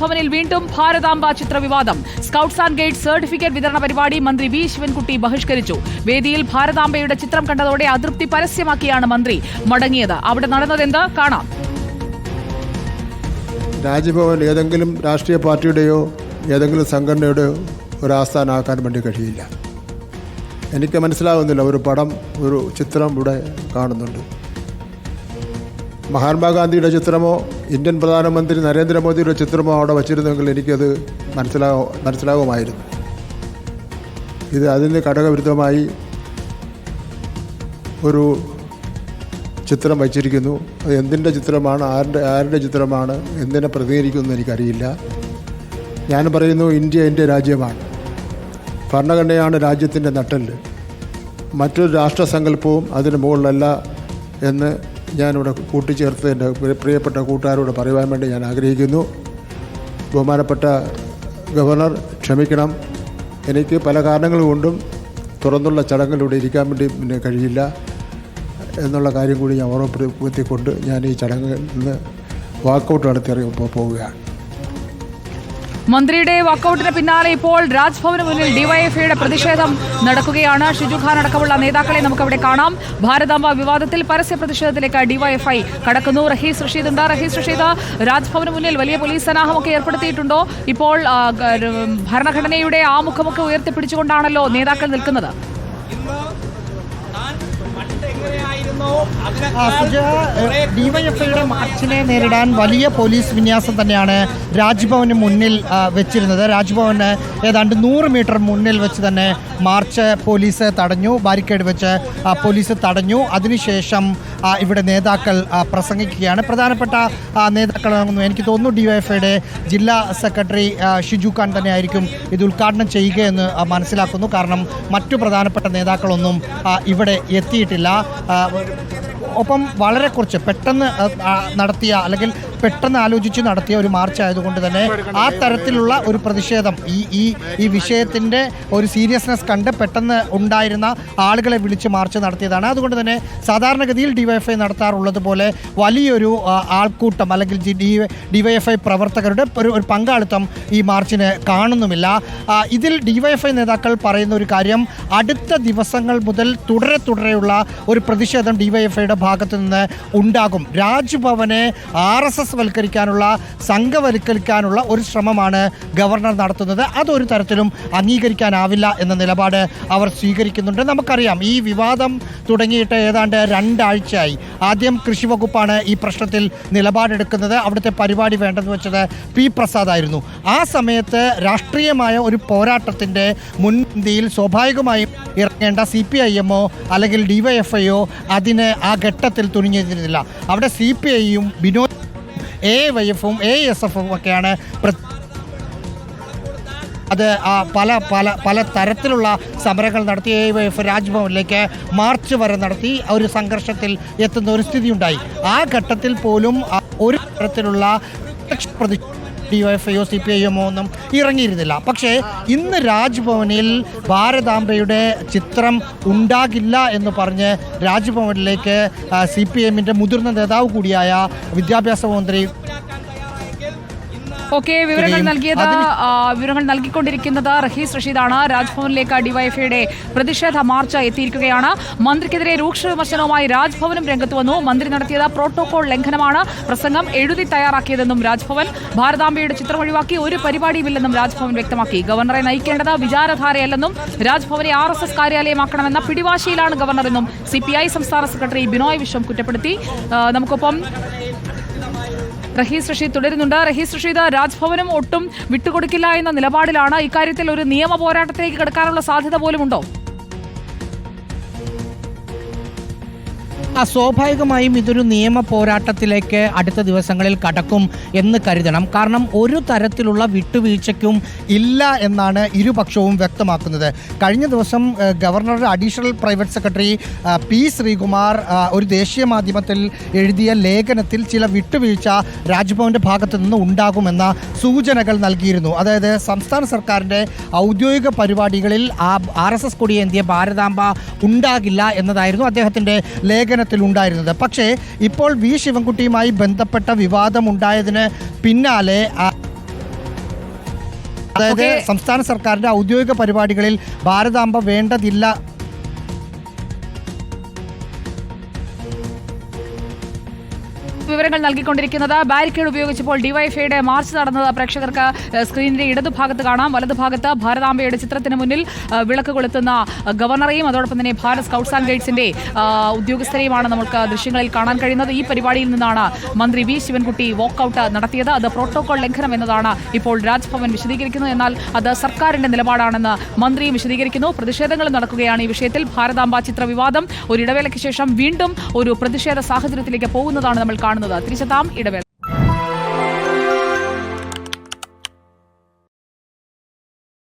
രാജ്ഭവനിൽ വീണ്ടും ഭാരതാംബ ചിത്ര വിവാദം സ്കൌട്ട്സ് ആൻഡ് ഗൈഡ് സർട്ടിഫിക്കറ്റ് വിതരണ പരിപാടി മന്ത്രി വി ശിവൻകുട്ടി ബഹിഷ്കരിച്ചു. വേദിയിൽ ഭാരതാംബയുടെ ചിത്രം കണ്ടതോടെ അതൃപ്തി പരസ്യമാക്കിയാണ് മന്ത്രി മടങ്ങിയത്. അവിടെ നടന്നതെന്ത്? കാണാം. രാജ്ഭവൻ ഏതെങ്കിലും രാഷ്ട്രീയ പാർട്ടിയുടെയോ ഏതെങ്കിലും സംഘടനയുടെയോ ഒരു ആസ്ഥാനമാക്കാൻ വേണ്ടി കഴിയില്ല. എനിക്ക് മനസ്സിലാകുന്നില്ല ഒരു പടം ഒരു ചിത്രം ഇവിടെ കാണുന്നുണ്ട്. മഹാത്മാഗാന്ധിയുടെ ചിത്രമോ ഇന്ത്യൻ പ്രധാനമന്ത്രി നരേന്ദ്രമോദിയുടെ ചിത്രമോ അവിടെ വച്ചിരുന്നെങ്കിൽ എനിക്കത് മനസ്സിലാകും മനസ്സിലാകുമായിരുന്നു. ഇത് അതിന് ഘടകവിരുദ്ധമായി ഒരു ചിത്രം വച്ചിരിക്കുന്നു. അത് എന്തിന്റെ ചിത്രമാണ് ആരുടെ ആരുടെ ചിത്രമാണ് എന്തിനെ പ്രതികരിക്കുമെന്ന് എനിക്കറിയില്ല. ഞാൻ പറയുന്നു ഇന്ത്യ എന്റെ രാജ്യമാണ്. ഭരണഘടനയാണ് രാജ്യത്തിന്റെ നട്ടൽ മറ്റൊരു രാഷ്ട്രസങ്കല്പവും അതിന് മുകളിലല്ല എന്ന് ഞാനിവിടെ കൂട്ടിച്ചേർത്ത് എന്റെ പ്രിയപ്പെട്ട കൂട്ടുകാരോട് പറയുവാൻ വേണ്ടി ഞാൻ ആഗ്രഹിക്കുന്നു. ബഹുമാനപ്പെട്ട ഗവർണർ ക്ഷമിക്കണം. എനിക്ക് പല കാരണങ്ങൾ കൊണ്ടും തുറന്നുള്ള ചടങ്ങിലൂടെ ഇരിക്കാൻ വേണ്ടി പിന്നെ കഴിയില്ല എന്നുള്ള കാര്യം കൂടി ഞാൻ ഓർമ്മപ്പെടുത്തിക്കൊണ്ട് ഞാൻ ഈ ചടങ്ങിൽ നിന്ന് വാക്കൗട്ട് നടത്തി പോവുകയാണ്. മന്ത്രിയുടെ വാക്കൌട്ടിന് പിന്നാലെ ഇപ്പോൾ രാജ്ഭവന് മുന്നിൽ ഡിവൈഎഫ്ഐയുടെ പ്രതിഷേധം നടക്കുകയാണ്. ഷിജു ഖാൻ അടക്കമുള്ള നേതാക്കളെ നമുക്കവിടെ കാണാം. ഭാരതാംബ വിവാദത്തിൽ പരസ്യ പ്രതിഷേധത്തിലേക്ക് ഡിവൈഎഫ്ഐ കടക്കുന്നു. റഹീസ് റഷീദ് ഉണ്ട്. റഹീസ് റഷീദ് രാജ്ഭവന് മുന്നിൽ വലിയ പോലീസ് സന്നാഹമൊക്കെ ഏർപ്പെടുത്തിയിട്ടുണ്ടോ. ഇപ്പോൾ ഭരണഘടനയുടെ ആമുഖമൊക്കെ ഉയർത്തിപ്പിടിച്ചുകൊണ്ടാണല്ലോ നേതാക്കൾ നിൽക്കുന്നത്. ഡിവൈഎഫ്ഐയുടെ മാർച്ചിനെ നേരിടാൻ വലിയ പോലീസ് വിന്യാസം തന്നെയാണ് രാജ്ഭവന് മുന്നിൽ വെച്ചിരുന്നത്. രാജ്ഭവന് ഏതാണ്ട് നൂറ് മീറ്റർ മുന്നിൽ വെച്ച് തന്നെ മാർച്ച് പോലീസ് തടഞ്ഞു ബാരിക്കേഡ് വെച്ച് പോലീസ് തടഞ്ഞു. അതിനുശേഷം ഇവിടെ നേതാക്കൾ പ്രസംഗിക്കുകയാണ്. പ്രധാനപ്പെട്ട നേതാക്കളാണെന്ന് എനിക്ക് തോന്നുന്നു ഡിവൈഎഫ്ഐയുടെ ജില്ലാ സെക്രട്ടറി ഷിജു ഖാൻ തന്നെയായിരിക്കും ഇത് ഉദ്ഘാടനം ചെയ്യുകയെന്ന് എന്ന് മനസ്സിലാക്കുന്നു. കാരണം മറ്റു പ്രധാനപ്പെട്ട നേതാക്കളൊന്നും ഇവിടെ എത്തിയിട്ടില്ല. ഒപ്പം വളരെ കുറച്ച് പെട്ടെന്ന് നടത്തിയ അല്ലെങ്കിൽ പെട്ടെന്ന് ആലോചിച്ച് നടത്തിയ ഒരു മാർച്ച് ആയതുകൊണ്ട് തന്നെ ആ തരത്തിലുള്ള ഒരു പ്രതിഷേധം ഈ ഈ ഈ വിഷയത്തിന്റെ ഒരു സീരിയസ്നെസ് കണ്ട് പെട്ടെന്ന് ഉണ്ടായിരുന്ന ആളുകളെ വിളിച്ച് മാർച്ച് നടത്തിയതാണ്. അതുകൊണ്ട് തന്നെ സാധാരണഗതിയിൽ ഡിവൈഎഫ്ഐ നടത്താറുള്ളത് പോലെ വലിയൊരു ആൾക്കൂട്ടം അല്ലെങ്കിൽ ഡി ഡിവൈഎഫ്ഐ പ്രവർത്തകരുടെ ഒരു ഒരു പങ്കാളിത്തം ഈ മാർച്ചിന് കാണുന്നുമില്ല. ഇതിൽ ഡിവൈഎഫ്ഐ നേതാക്കൾ പറയുന്ന ഒരു കാര്യം അടുത്ത ദിവസങ്ങൾ മുതൽ തുടരെ തുടരെയുള്ള ഒരു പ്രതിഷേധം ഡിവൈഎഫ്ഐയുടെ ഭാഗത്തു നിന്ന് ഉണ്ടാകും. രാജ്ഭവനെ ആർ എസ് എസ് വൽക്കരിക്കാനുള്ള സംഘവൽക്കരിക്കാനുള്ള ഒരു ശ്രമമാണ് ഗവർണർ നടത്തുന്നത്. അതൊരു തരത്തിലും അംഗീകരിക്കാനാവില്ല എന്ന നിലപാട് അവർ സ്വീകരിക്കുന്നുണ്ട്. നമുക്കറിയാം ഈ വിവാദം തുടങ്ങിയിട്ട് ഏതാണ്ട് രണ്ടാഴ്ചയായി. ആദ്യം കൃഷി വകുപ്പാണ് ഈ പ്രശ്നത്തിൽ നിലപാടെടുക്കുന്നത്. അവിടുത്തെ പരിപാടി വേണ്ടെന്ന് വെച്ചത് പി പ്രസാദ് ആയിരുന്നു. ആ സമയത്ത് രാഷ്ട്രീയമായ ഒരു പോരാട്ടത്തിന്റെ മുൻപന്തിയിൽ സ്വാഭാവികമായും ഇറങ്ങേണ്ട സി പി ഐ എമ്മോ അല്ലെങ്കിൽ ഡിവൈഎഫ്ഐയോ അതിന് ആ ഘട്ടത്തിൽ തുനിഞ്ഞിരുന്നില്ല. അവിടെ സി പി ഐയും ബിനോയ് എ വൈ എഫും എ എസ് എഫും ഒക്കെയാണ് അത് പല പല പല തരത്തിലുള്ള സമരങ്ങൾ നടത്തി എ വൈ എഫ് രാജ്ഭവനിലേക്ക് മാർച്ച് വരെ നടത്തി ഒരു സംഘർഷത്തിൽ എത്തുന്ന ഒരു സ്ഥിതിയുണ്ടായി. ആ ഘട്ടത്തിൽ പോലും ഒരു തരത്തിലുള്ള പ്രതി ഡിവൈഎഫ്ഐയോ സി പി ഐഎമ്മോ ഒന്നും ഇറങ്ങിയിരുന്നില്ല. പക്ഷേ ഇന്ന് രാജ്ഭവനിൽ ഭാരതാംബയുടെ ചിത്രം ഉണ്ടാകില്ല എന്ന് പറഞ്ഞ് രാജ്ഭവനിലേക്ക് സി പി എമ്മിന്റെ മുതിർന്ന നേതാവ് കൂടിയായ വിദ്യാഭ്യാസ മന്ത്രി ഓക്കെ വിവരങ്ങൾ നൽകിയത് വിവരങ്ങൾ നൽകിക്കൊണ്ടിരിക്കുന്നത് റഹീസ് റഷീദാണ്. രാജ്ഭവനിലേക്ക് ഡിവൈഎഫ്ഐയുടെ പ്രതിഷേധ മാർച്ച് എത്തിയിരിക്കുകയാണ്. മന്ത്രിക്കെതിരെ രൂക്ഷ വിമർശനവുമായി രാജ്ഭവനും രംഗത്ത് വന്നു. മന്ത്രി നടത്തിയത് പ്രോട്ടോകോൾ ലംഘനമാണ്. പ്രസംഗം എഴുതി തയ്യാറാക്കിയതെന്നും രാജ്ഭവൻ. ഭാരതാംബയുടെ ചിത്രം ഒഴിവാക്കി ഒരു പരിപാടിയുമില്ലെന്നും രാജ്ഭവൻ വ്യക്തമാക്കി. ഗവർണറെ നയിക്കേണ്ടത് വിചാരധാരയല്ലെന്നും രാജ്ഭവനെ ആർ എസ് എസ് കാര്യാലയമാക്കണമെന്ന പിടിവാശിയിലാണ് ഗവർണറെന്നും സി പി ഐ സംസ്ഥാന സെക്രട്ടറി ബിനോയ് വിശ്വം കുറ്റപ്പെടുത്തി. നമുക്കൊപ്പം റഹീസ് റഷീദ് തുടരുന്നുണ്ട്. റഹീസ് റഷീദ് രാജ്ഭവനും ഒട്ടും വിട്ടുകൊടുക്കില്ല എന്ന നിലപാടിലാണ് ഇക്കാര്യത്തിൽ ഒരു നിയമ പോരാട്ടത്തിലേക്ക് കിടക്കാനുള്ള സാധ്യത പോലുമുണ്ടോ? സ്വാഭാവികമായും ഇതൊരു നിയമ പോരാട്ടത്തിലേക്ക് അടുത്ത ദിവസങ്ങളിൽ കടക്കും എന്ന് കരുതണം. കാരണം ഒരു തരത്തിലുള്ള വിട്ടുവീഴ്ചയ്ക്കും ഇല്ല എന്നാണ് ഇരുപക്ഷവും വ്യക്തമാക്കുന്നത്. കഴിഞ്ഞ ദിവസം ഗവർണറുടെ additional private secretary P Sreekumar ഒരു ദേശീയ മാധ്യമത്തിൽ എഴുതിയ ലേഖനത്തിൽ ചില വിട്ടുവീഴ്ച രാജ്ഭവന്റെ ഭാഗത്തു നിന്ന് ഉണ്ടാകുമെന്ന സൂചനകൾ നൽകിയിരുന്നു. അതായത് സംസ്ഥാന സർക്കാരിന്റെ ഔദ്യോഗിക പരിപാടികളിൽ ആ ആർ എസ് എസ് കൊടിയേന്തിയ ഭാരതാംബ ഉണ്ടാകില്ല എന്നതായിരുന്നു അദ്ദേഹത്തിന്റെ ലേഖനത്തിൽ ഉണ്ടായിരുന്നത് പക്ഷേ ഇപ്പോൾ വി. ശിവൻകുട്ടിയുമായി ബന്ധപ്പെട്ട വിവാദം ഉണ്ടായതിന് പിന്നാലെ അതായത് സംസ്ഥാന സർക്കാരിന്റെ ഔദ്യോഗിക പരിപാടികളിൽ ഭാരതാംബ വേണ്ടതില്ല വിവരങ്ങൾ നൽകിക്കൊണ്ടിരിക്കുന്നത്. ബാരിക്കേഡ് ഉപയോഗിച്ചപ്പോൾ ഡിവൈഫൈയുടെ മാർച്ച് നടന്നത് പ്രേക്ഷകർക്ക് സ്ക്രീനിന്റെ ഇടതുഭാഗത്ത് കാണാം. വലതുഭാഗത്ത് ഭാരതാംബയുടെ ചിത്രത്തിന് മുന്നിൽ വിളക്ക് കൊളുത്തുന്ന ഗവർണറെയും അതോടൊപ്പം തന്നെ ഭാരത് സ്കൗട്ട്സ് ആൻഡ് ഗൈഡ്സിന്റെ ഉദ്യോഗസ്ഥരെയുമാണ് നമുക്ക് ദൃശ്യങ്ങളിൽ കാണാൻ കഴിയുന്നത്. ഈ പരിപാടിയിൽ നിന്നാണ് മന്ത്രി വി ശിവൻകുട്ടി വാക്കൌട്ട് നടത്തിയത്. അത് പ്രോട്ടോകോൾ ലംഘനം എന്നതാണ് ഇപ്പോൾ രാജ്ഭവൻ വിശദീകരിക്കുന്നത്. എന്നാൽ അത് സർക്കാരിന്റെ നിലപാടാണെന്ന് മന്ത്രിയും വിശദീകരിക്കുന്നു. പ്രതിഷേധങ്ങളും നടക്കുകയാണ് ഈ വിഷയത്തിൽ. ഭാരതാംബ ചിത്ര വിവാദം ഒരു ഇടവേളയ്ക്ക് ശേഷം വീണ്ടും ഒരു പ്രതിഷേധ സാഹചര്യത്തിലേക്ക് പോകുന്നതാണ് നമ്മൾ കാണുന്നത്. തിരിച്ചെത്താം ഇടവേള